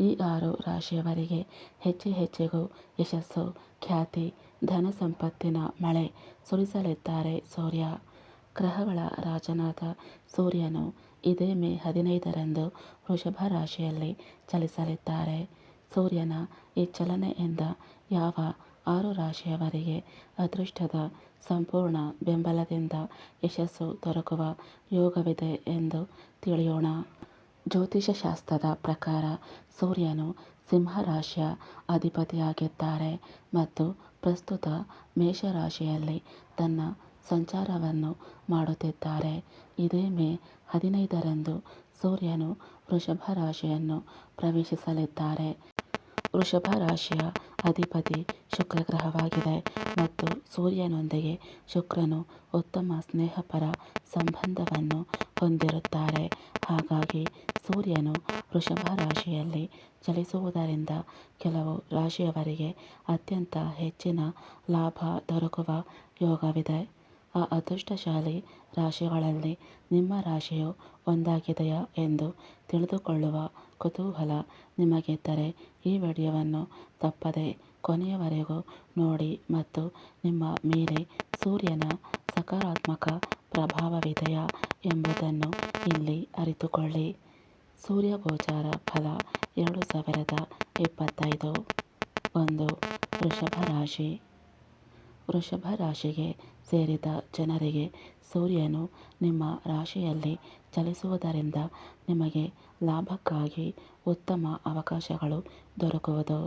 ಈ ಆರು ರಾಶಿಯವರಿಗೆ ಹೆಚ್ಚು ಹೆಚ್ಚಿಗೂ ಯಶಸ್ಸು, ಖ್ಯಾತಿ, ಧನ ಸಂಪತ್ತಿನ ಮಳೆ ಸುರಿಸಲಿದ್ದಾರೆ ಸೂರ್ಯ. ಗ್ರಹಗಳ ರಾಜನಾದ ಸೂರ್ಯನು ಇದೇ ಮೇ ಹದಿನೈದರಂದು ವೃಷಭ ರಾಶಿಯಲ್ಲಿ ಚಲಿಸಲಿದ್ದಾರೆ. ಸೂರ್ಯನ ಈ ಚಲನೆಯಿಂದ ಯಾವ ಆರು ರಾಶಿಯವರಿಗೆ ಅದೃಷ್ಟದ ಸಂಪೂರ್ಣ ಬೆಂಬಲದಿಂದ ಯಶಸ್ಸು ದೊರಕುವ ಯೋಗವಿದೆ ಎಂದು ತಿಳಿಯೋಣ. ಜ್ಯೋತಿಷಶಾಸ್ತ್ರದ ಪ್ರಕಾರ ಸೂರ್ಯನು ಸಿಂಹ ರಾಶಿಯ ಅಧಿಪತಿಯಾಗಿದ್ದಾರೆ ಮತ್ತು ಪ್ರಸ್ತುತ ಮೇಷರಾಶಿಯಲ್ಲಿ ತನ್ನ ಸಂಚಾರವನ್ನು ಮಾಡುತ್ತಿದ್ದಾರೆ. ಇದೇ ಮೇ ಹದಿನೈದರಂದು ಸೂರ್ಯನು ವೃಷಭ ರಾಶಿಯನ್ನು ಪ್ರವೇಶಿಸಲಿದ್ದಾರೆ. ವೃಷಭ ರಾಶಿಯ ಅಧಿಪತಿ ಶುಕ್ರ ಗ್ರಹವಾಗಿದೆ ಮತ್ತು ಸೂರ್ಯನೊಂದಿಗೆ ಶುಕ್ರನು ಉತ್ತಮ ಸ್ನೇಹಪರ ಸಂಬಂಧವನ್ನು ಹೊಂದಿರುತ್ತಾರೆ. ಹಾಗಾಗಿ ಸೂರ್ಯನು ವೃಷಭ ರಾಶಿಯಲ್ಲಿ ಚಲಿಸುವುದರಿಂದ ಕೆಲವು ರಾಶಿಯವರಿಗೆ ಅತ್ಯಂತ ಹೆಚ್ಚಿನ ಲಾಭ ದೊರಕುವ ಯೋಗವಿದೆ. ಆ ಅದೃಷ್ಟಶಾಲಿ ರಾಶಿಗಳಲ್ಲಿ ನಿಮ್ಮ ರಾಶಿಯು ಒಂದಾಗಿದೆಯಾ ಎಂದು ತಿಳಿದುಕೊಳ್ಳುವ ಕುತೂಹಲ ನಿಮಗಿದ್ದರೆ ಈ ವಿಡಿಯೋವನ್ನು ತಪ್ಪದೆ ಕೊನೆಯವರೆಗೂ ನೋಡಿ ಮತ್ತು ನಿಮ್ಮ ಮೇಲೆ ಸೂರ್ಯನ ಸಕಾರಾತ್ಮಕ ಪ್ರಭಾವವಿದೆಯಾ ಎಂಬುದನ್ನು ಇಲ್ಲಿ ಅರಿತುಕೊಳ್ಳಿ. ಸೂರ್ಯ ಗೋಚಾರ ಫಲ ಎರಡು ಸಾವಿರದ ಇಪ್ಪತ್ತೈದು. ಒಂದು, ವೃಷಭ ರಾಶಿ. ವೃಷಭ ರಾಶಿಗೆ ಸೇರಿದ ಜನರಿಗೆ ಸೂರ್ಯನು ನಿಮ್ಮ ರಾಶಿಯಲ್ಲಿ ಚಲಿಸುವುದರಿಂದ ನಿಮಗೆ ಲಾಭಕ್ಕಾಗಿ ಉತ್ತಮ ಅವಕಾಶಗಳು ದೊರಕುವುದು.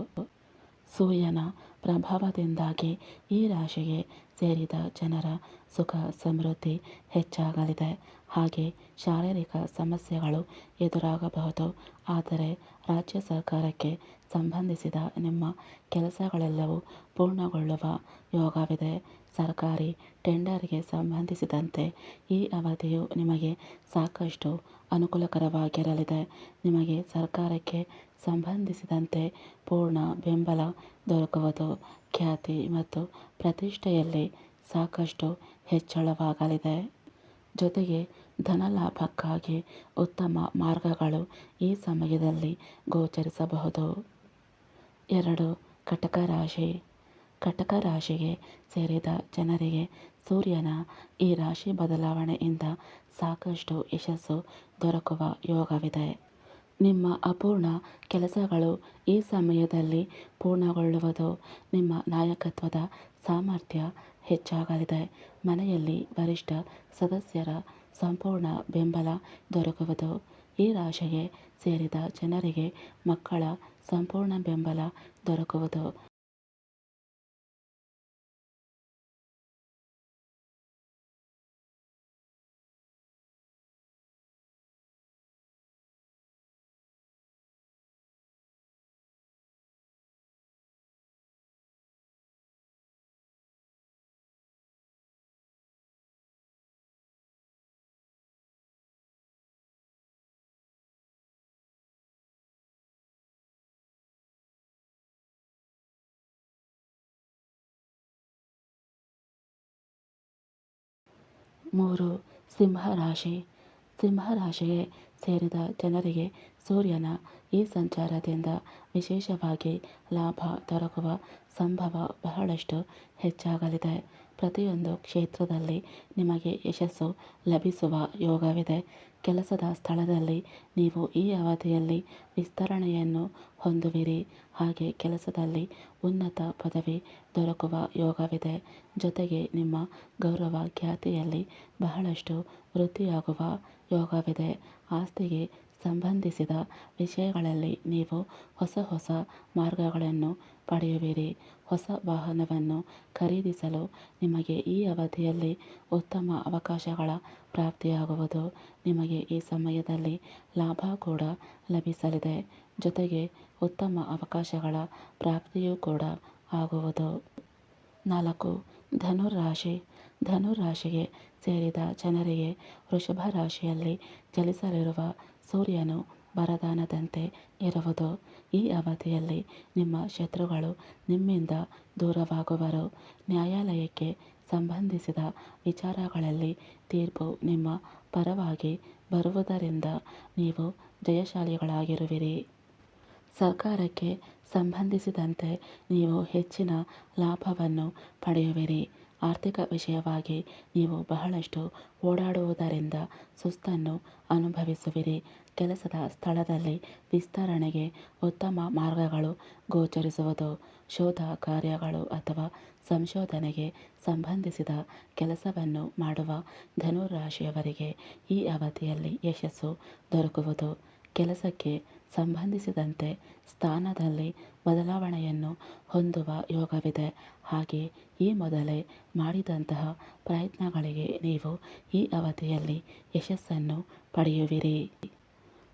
ಸೂರ್ಯನ ಪ್ರಭಾವದಿಂದಾಗಿ ಈ ರಾಶಿಗೆ ಸೇರಿದ ಜನರ ಸುಖ ಸಮೃದ್ಧಿ ಹೆಚ್ಚಾಗಲಿದೆ. ಹಾಗೆ ಶಾರೀರಿಕ ಸಮಸ್ಯೆಗಳು ಎದುರಾಗಬಹುದು. ಆದರೆ ರಾಜ್ಯ ಸರ್ಕಾರಕ್ಕೆ ಸಂಬಂಧಿಸಿದ ನಿಮ್ಮ ಕೆಲಸಗಳೆಲ್ಲವೂ ಪೂರ್ಣಗೊಳ್ಳುವ ಯೋಗವಿದೆ. ಸರ್ಕಾರಿ ಟೆಂಡರ್ಗೆ ಸಂಬಂಧಿಸಿದಂತೆ ಈ ಅವಧಿಯು ನಿಮಗೆ ಸಾಕಷ್ಟು ಅನುಕೂಲಕರವಾಗಿರಲಿದೆ. ನಿಮಗೆ ಸರ್ಕಾರಕ್ಕೆ ಸಂಬಂಧಿಸಿದಂತೆ ಪೂರ್ಣ ಬೆಂಬಲ ದೊರಕುವುದು ಖ್ಯಾತಿ ಮತ್ತು ಪ್ರತಿಷ್ಠೆಯಲ್ಲಿ ಸಾಕಷ್ಟು ಹೆಚ್ಚಳವಾಗಲಿದೆ. ಜೊತೆಗೆ ಧನಲಾಭಕ್ಕಾಗಿ ಉತ್ತಮ ಮಾರ್ಗಗಳು ಈ ಸಮಯದಲ್ಲಿ ಗೋಚರಿಸಬಹುದು. ಎರಡು ಕಟಕ ರಾಶಿ ಕಟಕ ರಾಶಿಗೆ ಸೇರಿದ ಜನರಿಗೆ ಸೂರ್ಯನ ಈ ರಾಶಿ ಬದಲಾವಣೆಯಿಂದ ಸಾಕಷ್ಟು ಯಶಸ್ಸು ದೊರಕುವ ಯೋಗವಿದೆ. ನಿಮ್ಮ ಅಪೂರ್ಣ ಕೆಲಸಗಳು ಈ ಸಮಯದಲ್ಲಿ ಪೂರ್ಣಗೊಳ್ಳುವುದು ನಿಮ್ಮ ನಾಯಕತ್ವದ ಸಾಮರ್ಥ್ಯ ಹೆಚ್ಚಾಗಲಿದೆ. ಮನೆಯಲ್ಲಿ ವರಿಷ್ಠ ಸದಸ್ಯರ ಸಂಪೂರ್ಣ ಬೆಂಬಲ ದೊರಕುವುದು, ಈ ರಾಶಿಗೆ ಸೇರಿದ ಜನರಿಗೆ ಮಕ್ಕಳ ಸಂಪೂರ್ಣ ಬೆಂಬಲ ದೊರಕುವುದು ಮೂರು ಸಿಂಹ ರಾಶಿ ಸಿಂಹ ರಾಶಿಗೆ ಸೇರಿದ ಜನರಿಗೆ ಸೂರ್ಯನ ಈ ಸಂಚಾರದಿಂದ ವಿಶೇಷವಾಗಿ ಲಾಭ ದೊರಕುವ ಸಂಭವ ಬಹಳಷ್ಟು ಹೆಚ್ಚಾಗಲಿದೆ. ಪ್ರತಿಯೊಂದು ಕ್ಷೇತ್ರದಲ್ಲಿ ನಿಮಗೆ ಯಶಸ್ಸು ಲಭಿಸುವ ಯೋಗವಿದೆ. ಕೆಲಸದ ಸ್ಥಳದಲ್ಲಿ ನೀವು ಈ ಅವಧಿಯಲ್ಲಿ ವಿಸ್ತರಣೆಯನ್ನು ಹೊಂದುವಿರಿ. ಹಾಗೆ ಕೆಲಸದಲ್ಲಿ ಉನ್ನತ ಪದವಿ ದೊರಕುವ ಯೋಗವಿದೆ. ಜೊತೆಗೆ ನಿಮ್ಮ ಗೌರವ ಖ್ಯಾತಿಯಲ್ಲಿ ಬಹಳಷ್ಟು ವೃದ್ಧಿಯಾಗುವ ಯೋಗವಿದೆ. ಆಸ್ತಿಗೆ ಸಂಬಂಧಿಸಿದ ವಿಷಯಗಳಲ್ಲಿ ನೀವು ಹೊಸ ಹೊಸ ಮಾರ್ಗಗಳನ್ನು ಪಡೆಯುವಿರಿ. ಹೊಸ ವಾಹನವನ್ನು ಖರೀದಿಸಲು ನಿಮಗೆ ಈ ಅವಧಿಯಲ್ಲಿ ಉತ್ತಮ ಅವಕಾಶಗಳ ಪ್ರಾಪ್ತಿಯಾಗುವುದು. ನಿಮಗೆ ಈ ಸಮಯದಲ್ಲಿ ಲಾಭ ಕೂಡ ಲಭಿಸಲಿದೆ. ಜೊತೆಗೆ ಉತ್ತಮ ಅವಕಾಶಗಳ ಪ್ರಾಪ್ತಿಯೂ ಕೂಡ ಆಗುವುದು. ನಾಲ್ಕು, ಧನುರಾಶಿ. ಧನುರಾಶಿಗೆ ಸೇರಿದ ಜನರಿಗೆ ವೃಷಭ ರಾಶಿಯಲ್ಲಿ ಚಲಿಸಲಿರುವ ಸೂರ್ಯನು ಬರದಾನದಂತೆ ಇರುವುದು. ಈ ಅವಧಿಯಲ್ಲಿ ನಿಮ್ಮ ಶತ್ರುಗಳು ನಿಮ್ಮಿಂದ ದೂರವಾಗುವರು. ನ್ಯಾಯಾಲಯಕ್ಕೆ ಸಂಬಂಧಿಸಿದ ವಿಚಾರಗಳಲ್ಲಿ ತೀರ್ಪು ನಿಮ್ಮ ಪರವಾಗಿ ಬರುವುದರಿಂದ ನೀವು ಜಯಶಾಲಿಗಳಾಗಿರುವಿರಿ. ಸರ್ಕಾರಕ್ಕೆ ಸಂಬಂಧಿಸಿದಂತೆ ನೀವು ಹೆಚ್ಚಿನ ಲಾಭವನ್ನು ಪಡೆಯುವಿರಿ. ಆರ್ಥಿಕ ವಿಷಯವಾಗಿ ನೀವು ಬಹಳಷ್ಟು ಓಡಾಡುವುದರಿಂದ ಸುಸ್ತನ್ನು ಅನುಭವಿಸುವಿರಿ. ಕೆಲಸದ ಸ್ಥಳದಲ್ಲಿ ವಿಸ್ತರಣೆಗೆ ಉತ್ತಮ ಮಾರ್ಗಗಳು ಗೋಚರಿಸುವುದು, ಶೋಧ ಕಾರ್ಯಗಳು ಅಥವಾ ಸಂಶೋಧನೆಗೆ ಸಂಬಂಧಿಸಿದ ಕೆಲಸವನ್ನು ಮಾಡುವ ಧನುರಾಶಿಯವರಿಗೆ ಈ ಅವಧಿಯಲ್ಲಿ ಯಶಸ್ಸು ದೊರಕುವುದು. ಕೆಲಸಕ್ಕೆ ಸಂಬಂಧಿಸಿದಂತೆ ಸ್ಥಾನದಲ್ಲಿ ಬದಲಾವಣೆಯನ್ನು ಹೊಂದುವ ಯೋಗವಿದೆ. ಹಾಗೆ ಈ ಮೊದಲೇ ಮಾಡಿದಂತಹ ಪ್ರಯತ್ನಗಳಿಗೆ ನೀವು ಈ ಅವಧಿಯಲ್ಲಿ ಯಶಸ್ಸನ್ನು ಪಡೆಯುವಿರಿ.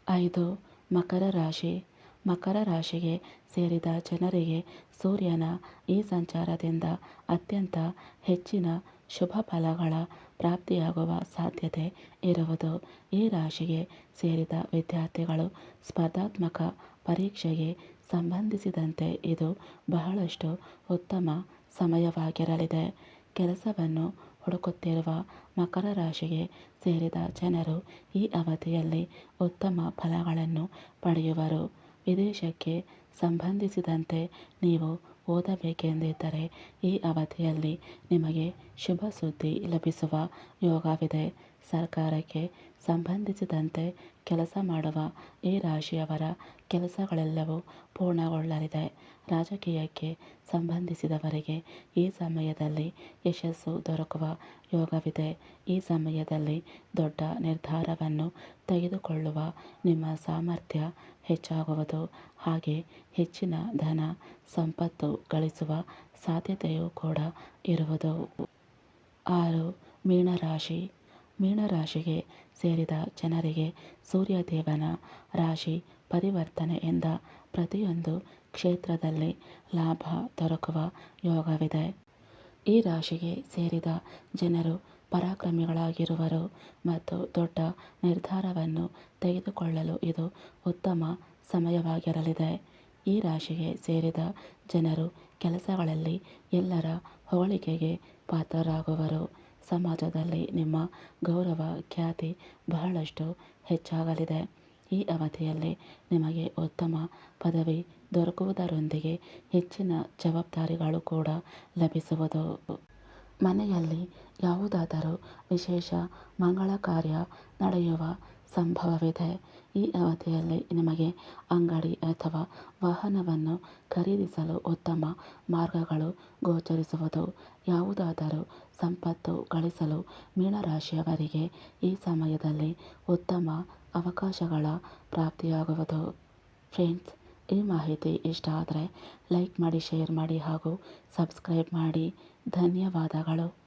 ಐದು, ಮಕರ ರಾಶಿ. ಮಕರ ರಾಶಿಗೆ ಸೇರಿದ ಜನರಿಗೆ ಸೂರ್ಯನ ಈ ಸಂಚಾರದಿಂದ ಅತ್ಯಂತ ಹೆಚ್ಚಿನ ಶುಭ ಫಲಗಳ ಪ್ರಾಪ್ತಿಯಾಗುವ ಸಾಧ್ಯತೆ ಇರುವುದು. ಈ ರಾಶಿಗೆ ಸೇರಿದ ವಿದ್ಯಾರ್ಥಿಗಳು ಸ್ಪರ್ಧಾತ್ಮಕ ಪರೀಕ್ಷೆಗೆ ಸಂಬಂಧಿಸಿದಂತೆ ಇದು ಬಹಳಷ್ಟು ಉತ್ತಮ ಸಮಯವಾಗಿರಲಿದೆ. ಕೆಲಸವನ್ನು ಹುಡುಕುತ್ತಿರುವ ಮಕರ ರಾಶಿಗೆ ಸೇರಿದ ಜನರು ಈ ಅವಧಿಯಲ್ಲಿ ಉತ್ತಮ ಫಲಗಳನ್ನು ಪಡೆಯುವರು. ವಿದೇಶಕ್ಕೆ ಸಂಬಂಧಿಸಿದಂತೆ ನೀವು ಓದಬೇಕೆಂದಿದ್ದರೆ ಈ ಅವಧಿಯಲ್ಲಿ ನಿಮಗೆ ಶುಭ ಸುದ್ದಿ ಲಭಿಸುವ ಯೋಗವಿದೆ. ಸರ್ಕಾರಕ್ಕೆ ಸಂಬಂಧಿಸಿದಂತೆ ಕೆಲಸ ಮಾಡುವ ಈ ರಾಶಿಯವರ ಕೆಲಸಗಳೆಲ್ಲವೂ ಪೂರ್ಣಗೊಳ್ಳಲಿದೆ. ರಾಜಕೀಯಕ್ಕೆ ಸಂಬಂಧಿಸಿದವರಿಗೆ ಈ ಸಮಯದಲ್ಲಿ ಯಶಸ್ಸು ದೊರಕುವ ಯೋಗವಿದೆ. ಈ ಸಮಯದಲ್ಲಿ ದೊಡ್ಡ ನಿರ್ಧಾರವನ್ನು ತೆಗೆದುಕೊಳ್ಳುವ ನಿಮ್ಮ ಸಾಮರ್ಥ್ಯ ಹೆಚ್ಚಾಗುವುದು. ಹಾಗೆ ಹೆಚ್ಚಿನ ಧನ ಸಂಪತ್ತು ಗಳಿಸುವ ಸಾಧ್ಯತೆಯೂ ಕೂಡ ಇರುವುದು. ಆರು, ಮೀನರಾಶಿ. ಮೀನರಾಶಿಗೆ ಸೇರಿದ ಜನರಿಗೆ ಸೂರ್ಯದೇವನ ರಾಶಿ ಪರಿವರ್ತನೆಯಿಂದ ಪ್ರತಿಯೊಂದು ಕ್ಷೇತ್ರದಲ್ಲಿ ಲಾಭ ದೊರಕುವ ಯೋಗವಿದೆ. ಈ ರಾಶಿಗೆ ಸೇರಿದ ಜನರು ಪರಾಕ್ರಮಿಗಳಾಗಿರುವರು ಮತ್ತು ದೊಡ್ಡ ನಿರ್ಧಾರವನ್ನು ತೆಗೆದುಕೊಳ್ಳಲು ಇದು ಉತ್ತಮ ಸಮಯವಾಗಿರಲಿದೆ. ಈ ರಾಶಿಗೆ ಸೇರಿದ ಜನರು ಕೆಲಸಗಳಲ್ಲಿ ಎಲ್ಲರ ಹೊಗಳಿಕೆಗೆ ಪಾತ್ರರಾಗುವರು. ಸಮಾಜದಲ್ಲಿ ನಿಮ್ಮ ಗೌರವ, ಖ್ಯಾತಿ ಬಹಳಷ್ಟು ಹೆಚ್ಚಾಗಲಿದೆ. ಈ ಅವಧಿಯಲ್ಲಿ ನಿಮಗೆ ಉತ್ತಮ ಪದವಿ ದೊರಕುವುದರೊಂದಿಗೆ ಹೆಚ್ಚಿನ ಜವಾಬ್ದಾರಿಗಳು ಕೂಡ ಲಭಿಸುವುದು. ಮನೆಯಲ್ಲಿ ಯಾವುದಾದರೂ ವಿಶೇಷ ಮಂಗಳ ಕಾರ್ಯ ನಡೆಯುವ ಸಂಭವವಿದೆ ಈ ಅವಧಿಯಲ್ಲಿ ನಿಮಗೆ ಅಂಗಡಿ ಅಥವಾ ವಾಹನವನ್ನು ಖರೀದಿಸಲು ಉತ್ತಮ ಮಾರ್ಗಗಳು ಗೋಚರಿಸುವುದು, ಯಾವುದಾದರೂ ಸಂಪತ್ತು ಗಳಿಸಲು ಮೀನರಾಶಿಯವರಿಗೆ ಈ ಸಮಯದಲ್ಲಿ ಉತ್ತಮ ಅವಕಾಶಗಳ ಪ್ರಾಪ್ತಿಯಾಗುವುದು. ಫ್ರೆಂಡ್ಸ್, ಈ ಮಾಹಿತಿ ಇಷ್ಟ ಆದರೆ ಲೈಕ್ ಮಾಡಿ, ಶೇರ್ ಮಾಡಿ ಹಾಗೂ ಸಬ್ಸ್ಕ್ರೈಬ್ ಮಾಡಿ. ಧನ್ಯವಾದಗಳು.